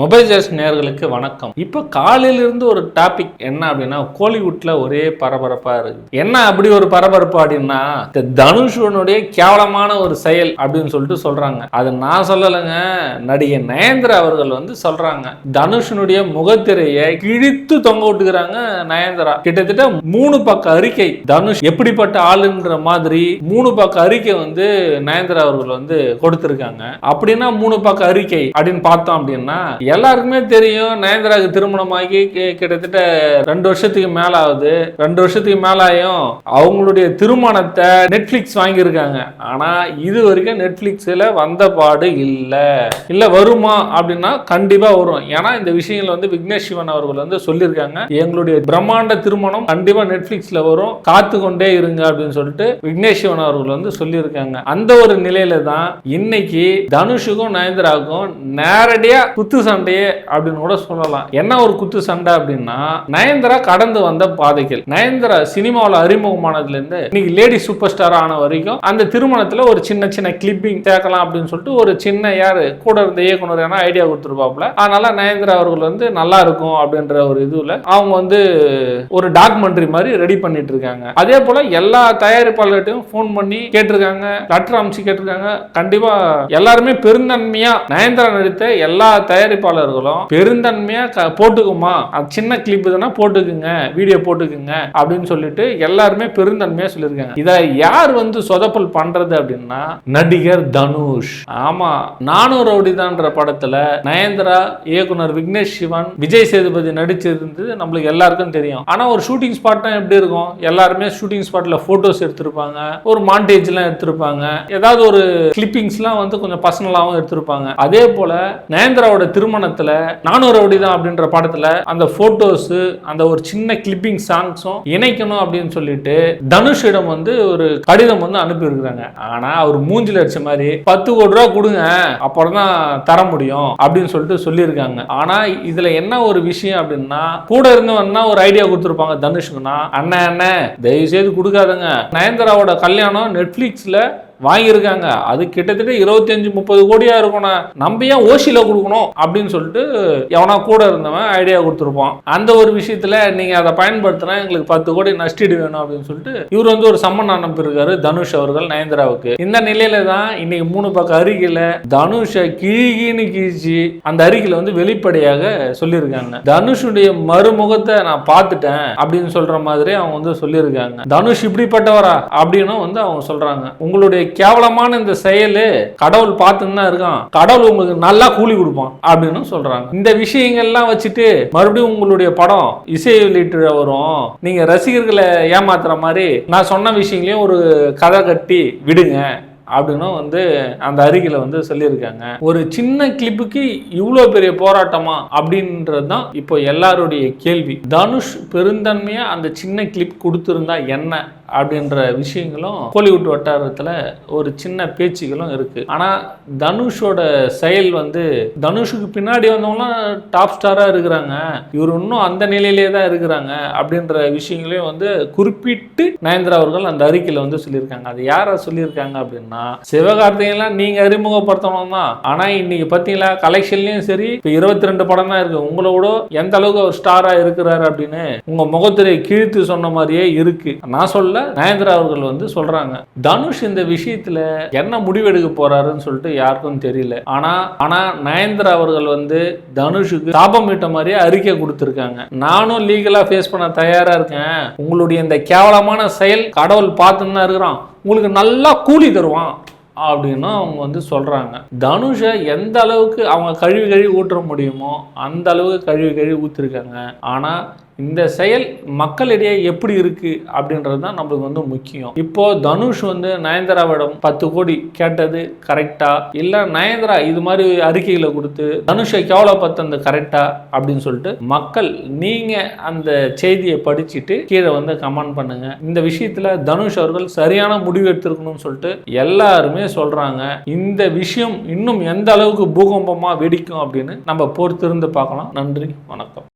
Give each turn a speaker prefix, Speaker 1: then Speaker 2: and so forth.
Speaker 1: Mobile ஜாஸ் நேர்களுக்கு வணக்கம். இப்போ காலையிலிருந்து ஒரு டாபிக் என்ன அப்படின்னா கோலிவுட்ல ஒரே பரபரப்பா இருக்கு. என்ன அப்படி ஒரு பரபரப்பு அப்படின்னா இந்த தனுஷனுடைய கேவலமான ஒரு செயல் அப்படின்னு சொல்லிட்டு சொல்றாங்க. அது நான் சொல்லலைங்க நடிகை நயன்திரா அவர்கள் வந்து சொல்றாங்க. தனுஷனுடைய முகத்திரையை கிழித்து தொங்க விட்டுக்கிறாங்க நயன்திரா கிட்டத்தட்ட மூணு பக்க அறிக்கை தனுஷ் எப்படிப்பட்ட ஆளுன்ற மாதிரி மூணு பக்க அறிக்கை வந்து நயன்திரா அவர்கள் வந்து கொடுத்திருக்காங்க. அப்படின்னா மூணு பக்க அறிக்கை அப்படின்னு பார்த்தோம் அப்படின்னா எல்லாருக்குமே தெரியும் நயன்தாராவுக்கு திருமணமாகி கி- கிட்டத்தட்ட ரெண்டு வருஷத்துக்கு மேல ஆகுது ரெண்டு வருஷத்துக்கு மேல ஆயும் அவங்களுடைய திருமணத்தை நெட்ஃபிளிக்ஸ் வாங்கியிருக்காங்க. ஆனா இது வரைக்கும் நெட்ஃபிளிக்ஸ்ல வந்த பாடு இல்ல. இல்ல வருமா அப்படின்னா கண்டிப்பா வரும். ஏன்னா இந்த விஷயங்கள் வந்து விக்னேஷ் சிவன் அவர்கள் வந்து சொல்லியிருக்காங்க. எங்களுடைய பிரம்மாண்ட திருமணம் கண்டிப்பா நெட்ஃபிளிக்ஸ்ல வரும். காத்து கொண்டே இருங்க அப்படின்னு சொல்லிட்டு விக்னேஷ் சிவன் அவர்கள் வந்து சொல்லியிருக்காங்க. அந்த ஒரு நிலையில தான் இன்னைக்கு தனுஷுக்கும் நயன்தாராவுக்கும் நேரடியா குத்து சண்டையே அப்படின்னு கூட சொல்லலாம். என்ன ஒரு குத்து சண்டை அப்படின்னா நயன்தரா கடந்து வந்த பாதைகள். நயன்தரா சினிமாவில் அறிமுகமானதுல இருந்து இன்னைக்கு லேடி சூப்பர் ஸ்டார் ஆன வரைக்கும் அந்த திருமணத்தில் ஒரு சின்ன சின்ன கிளிப்பிங் சேர்க்கலாம் அப்படின்னு சொல்லிட்டு ஒரு சின்ன யார் கூட இருந்த இயக்குனர் ஏன்னா ஐடியா கொடுத்துருப்பாப்ல அதனால நயன்தரா அவர்கள் வந்து நல்லா இருக்கும் அப்படின்ற ஒரு இதுல அவங்க வந்து ஒரு டாக்குமெண்ட்ரி மாதிரி ரெடி பண்ணிட்டு இருக்காங்க. அதே போல எல்லா தயாரிப்பாளர்கிட்டையும் ஃபோன் பண்ணி கேட்டிருக்காங்க. லெட்டர் அமைச்சு கேட்டிருக்காங்க. கண்டிப்பா எல்லாருமே பெருந்தன்மையா நயன்தரா நடித்த எல்லா தயாரிப்பு பெருந்தன்மையா போட்டுக்குமா சின்ன கிளிப் தானே போட்டுக்குங்க வீடியோ போட்டுக்குங்க அப்படின்னு சொல்லிட்டு எல்லாருமே பெருந்தன்மையா சொல்லியிருக்காங்க. இதை யார் வந்து சொதப்பல் பண்றது அப்படின்னா நடிகர் தனுஷ். ஆமா நானூறு ரவுடிதான்ற படத்துல நயன்தரா இயக்குனர் விக்னேஷ் சிவன் விஜய் சேதுபதி நடிச்சிருந்தது நம்மளுக்கு எல்லாருக்கும் தெரியும். ஆனா ஒரு ஷூட்டிங் ஸ்பாட்னா எப்படி இருக்கும்? எல்லாருமே ஷூட்டிங் ஸ்பாட்ல போட்டோஸ் எடுத்திருப்பாங்க ஒரு மாண்டேஜ் எல்லாம் எடுத்திருப்பாங்க ஏதாவது ஒரு கிளிப்பிங்ஸ்லாம் வந்து கொஞ்சம் பர்சனலாகவும் எடுத்திருப்பாங்க. அதே போல நயன்தாராவோட திருமணத்துல நானூறு ரவுடி தான் அப்படின்ற படத்துல அந்த போட்டோஸ் அந்த ஒரு சின்ன கிளிப்பிங் சாங்ஸும் இணைக்கணும் அப்படின்னு சொல்லிட்டு தனுஷிடம் வந்து ஒரு கடிதம் வந்து அனுப்பி இருக்கிறாங்க ஆனா அவர் மூஞ்சில அடிச்ச மாதிரி பத்து கோடி ரூபா கொடுங்க அப்புறம் தான் தர முடியும் அப்படின்னு சொல்லிட்டு சொல்லியிருக்காங்க. ஆனா இதுல என்ன ஒரு விஷயம் அப்படின்னா கூட இருந்தவன்னா ஒரு ஐடியா கொடுத்துருப்பாங்க தனுஷுக்குன்னா அண்ணன் அண்ணன் தயவு செய்து கொடுக்காதுங்க. நயன்தாராவோட கல்யாணம் நெட்ஃபிளிக்ஸ்ல வாங்கியிருக்காங்க. அது கிட்டத்தட்ட இருபத்தஞ்சு முப்பது கோடியா இருக்கணும் நம்ம ஏன் ஓசியில கொடுக்கணும் அப்படின்னு சொல்லிட்டு எவனா கூட இருந்தவன் ஐடியா கொடுத்துருப்பான். அந்த ஒரு விஷயத்துல நீங்க அதை பயன்படுத்தினா எங்களுக்கு பத்து கோடி நஷ்டீடு வேணும் அப்படின்னு சொல்லிட்டு இவர் வந்து ஒரு சம்மன் அனுப்பியிருக்காரு தனுஷ் அவர்கள் நயன்தராவுக்கு. இந்த நிலையில தான் இன்னைக்கு மூணு பக்கம் அறிக்கையில தனுஷை கிழிகின்னு கிழிச்சு அந்த அறிக்கையில வந்து வெளிப்படையாக சொல்லியிருக்காங்க. தனுஷுடைய மறுமுகத்தை நான் பார்த்துட்டேன் அப்படின்னு சொல்ற மாதிரி அவங்க வந்து சொல்லியிருக்காங்க. தனுஷ் இப்படிப்பட்டவரா? அப்படின்னு வந்து அவங்க சொல்றாங்க. உங்களுடைய கேவலமான இந்த செயல் கடவுள் பார்த்துன்னு தான் இருக்கான். கடவுள் உங்களுக்கு நல்லா கூலி கொடுப்பான் அப்படின்னு சொல்றாங்க. இந்த விஷயங்கள்லாம் வச்சுட்டு மறுபடியும் உங்களுடைய படம் இசை வெளியிட்டு வரும். நீங்க ரசிகர்களை ஏமாத்துற மாதிரி நான் சொன்ன விஷயங்களையும் ஒரு கதை கட்டி விடுங்க. அப்படின்னும் வந்து அந்த அறிக்கையில் வந்து சொல்லியிருக்காங்க. ஒரு சின்ன கிளிப்புக்கு இவ்வளோ பெரிய போராட்டமா அப்படின்றது தான் இப்போ எல்லாருடைய கேள்வி. தனுஷ் பெருந்தன்மையாக அந்த சின்ன கிளிப் கொடுத்துருந்தா என்ன அப்படின்ற விஷயங்களும் கோலிவுட் வட்டாரத்தில் ஒரு சின்ன பேச்சுகளும் இருக்கு. ஆனால் தனுஷோட செயல் வந்து தனுஷுக்கு பின்னாடி வந்தவங்களாம் டாப் ஸ்டாராக இருக்கிறாங்க. இவர் இன்னும் அந்த நிலையிலே தான் இருக்கிறாங்க அப்படின்ற விஷயங்களையும் வந்து குறிப்பிட்டு நயன்திரா அவர்கள் அந்த அறிக்கையில் வந்து சொல்லியிருக்காங்க. அது யாரை சொல்லியிருக்காங்க அப்படின்னா சிவகார்த்திகெல்லாம் நீங்கள் அறிமுகப்படுத்தணும் தான் ஆனால் இன்னைக்கு பார்த்தீங்களா கலெக்ஷன்லேயும் சரி இப்போ இருபத்தி ரெண்டு படம் தான் இருக்கு. உங்களோட எந்த அளவுக்கு அவர் ஸ்டாராக இருக்கிறாரு அப்படின்னு உங்கள் முகத்திரை கிழித்து சொன்ன மாதிரியே இருக்கு. நான் சொல்ல நயன்திரா அவர்கள் வந்து சொல்றாங்க தனுஷ் இந்த விஷயத்துல என்ன முடிவெடுக்க போறாருன்னு சொல்லிட்டு யாருக்கும் தெரியல. ஆனா ஆனா நயன்திரா அவர்கள் வந்து தனுஷுக்கு சாபம் விட்ட மாதிரியே அறிக்கை கொடுத்துருக்காங்க. நானும் லீகலா ஃபேஸ் பண்ண தயாரா இருக்கேன். உங்களுடைய இந்த கேவலமான செயல் கடவுள் பார்த்துன்னு தான் இருக்கிறான். உங்களுக்கு நல்லா கூலி தருவான் அப்படின்னு அவங்க வந்து சொல்கிறாங்க தனுஷை எந்த அளவுக்கு அவங்க கழுவி கழுவி ஊற்ற முடியுமோ அந்த அளவுக்கு கழுவி கழுவி ஊற்றிருக்காங்க ஆனால் இந்த செயல் மக்களிடையே எப்படி இருக்கு அப்படின்றது தான் நம்மளுக்கு வந்து முக்கியம். இப்போ தனுஷ் வந்து நயன்தாராவிடம் பத்து கோடி கேட்டது கரெக்டா இல்லை நயன்தாரா இது மாதிரி அறிக்கைகளை கொடுத்து தனுஷை கேவலப்படுத்தது கரெக்டா அப்படின்னு சொல்லிட்டு மக்கள் நீங்க அந்த செய்தியை படிச்சுட்டு கீழே வந்து கமெண்ட் பண்ணுங்க. இந்த விஷயத்துல தனுஷ் அவர்கள் சரியான முடிவு எடுத்திருக்கணும்னு சொல்லிட்டு எல்லாருமே சொல்றாங்க. இந்த விஷயம் இன்னும் எந்த அளவுக்கு பூகம்பமா வெடிக்கும் அப்படின்னு நம்ம பொறுத்திருந்து பார்க்கலாம். நன்றி வணக்கம்.